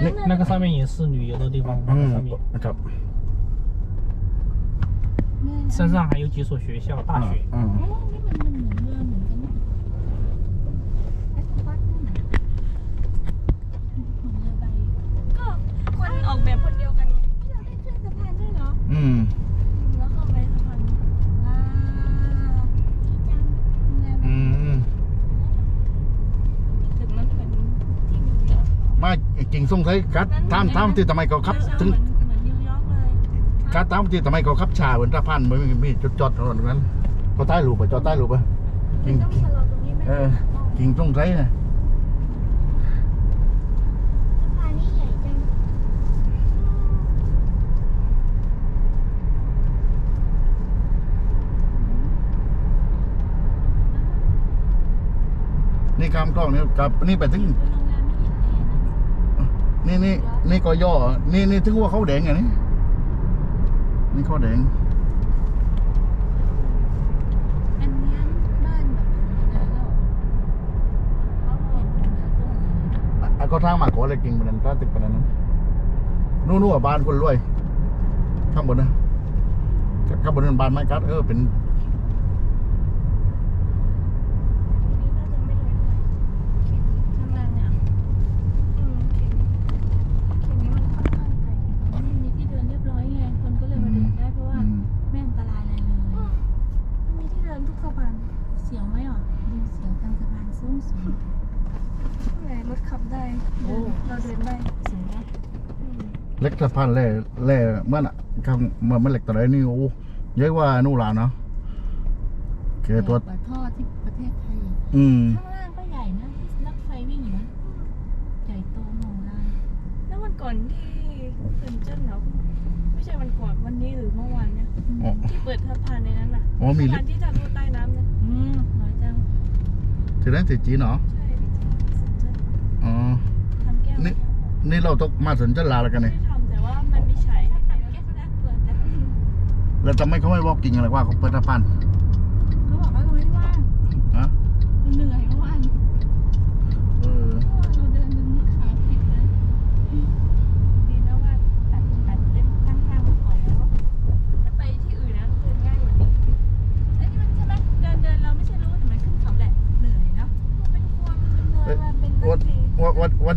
那那个上面也是旅游的地方那个上面。身上还有几所学校大学。嗯。 มาจริงสงสัยกัดตามตามที่ทำไมเขาขับถึงเหมือนเหมือนนิวยอร์กเลยกัดตามที่ทำไมเขาขับชาเหมือนสะพานไม่มีมีจุดจอดตรงนั้นเขาใต้รูปไปจอดใต้รูปไปจริงต้องชะลอตรงนี้ไหมเออจริงสงสัยนะสะพานนี่ใหญ่จังนี่ข้ามกล้องนี่กับนี่ไปถึง นเลยนะนี่นี่นี่ก็ย่อ นี่นี่ถึงว่าเขาแดงไงนี่นี่เขาแดงอันเนี้ยบ้านแบบธรรมดาแล้วเขาเห็นเหนือตรงนี้อะก็ทางมาขออะไรกิ่งปานนั้นก็ตึกปานนั้นนู่นนู่นบ้านคนรวย ข้างบนนะข้างบนนั้นบ้านไม้กัดเออเป็น ทีนี้น่าจะไม่เลยข้างล่างเนี่ยอืมเข็มเข็มนี้มันค่อนข้างไกล นี่มีที่เดินเรียบร้อยไงคนก็เลยมาเดินได้เพราะว่า อืม ไม่อันตรายอะไรเลย มันมีที่เดินทุก สะพานเสียวไหมอะดูเสียวทางสะพานสูงสูงไงรถขับได้โอ้เราเดินได้สูงนะอืมเล็กสะพานแร่แร่เมื่อน่ะข้างเมื่อมันเหล็กตัวไหนนี่โอ้เยอะกว่านู่นล่ะเนาะโอเคตัวใหญ่กว่าท่อที่ประเทศไทยอืมข้างล่างก็ใหญ่นะที่รถไฟวิ่งอยู่นะใหญ่โตโหมลานแล้ววันก่อนที่ เซนเจิ้นเหรอไม่ใช่วันก่อนวันนี้หรือเมื่อวานเนี่ยอ๋อ ที่เปิดสะพานในนั้นน่ะอ๋อมีสะลิพาฟนต์ที่ทะลุใต้น้ำเนี่ยอืมน้อยจังที่นั้นที่จีนเนาะใช่ที่เซนเจิ้นอ๋อ ทำแก้วนี่ นี่เราต้องมาสนใจลาแล้วกันไม่เนี่ยได้ทำแต่ว่ามันมีฉายถ้าทำแก้ก็น่ากลัวจังแล้วทำไมเขาไม่บอกกิ่งอะไรว่าเขาเปิดสะพาน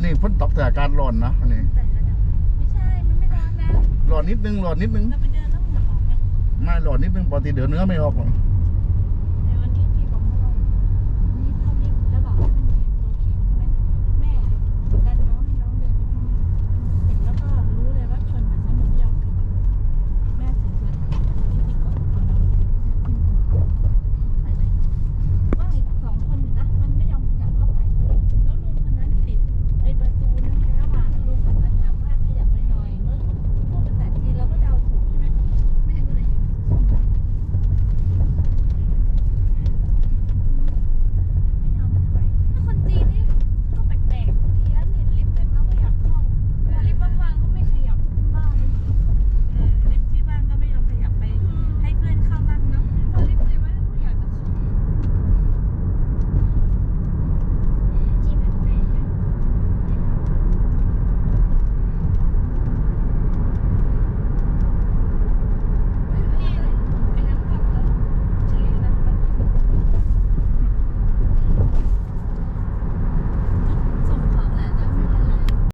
นวันวันนี้ฝนตกแต่อากาศร้อนนะอันนี้แต่ระดับไม่ใช่ มันไม่ร้อนนะ ร้อนนิดนึงร้อนนิดนึงเราไปเดินต้องเหงื่อออกไงไม่ร้อนนิดนึงปกติเดี๋ยวเนื้อไม่ออกหรอกเ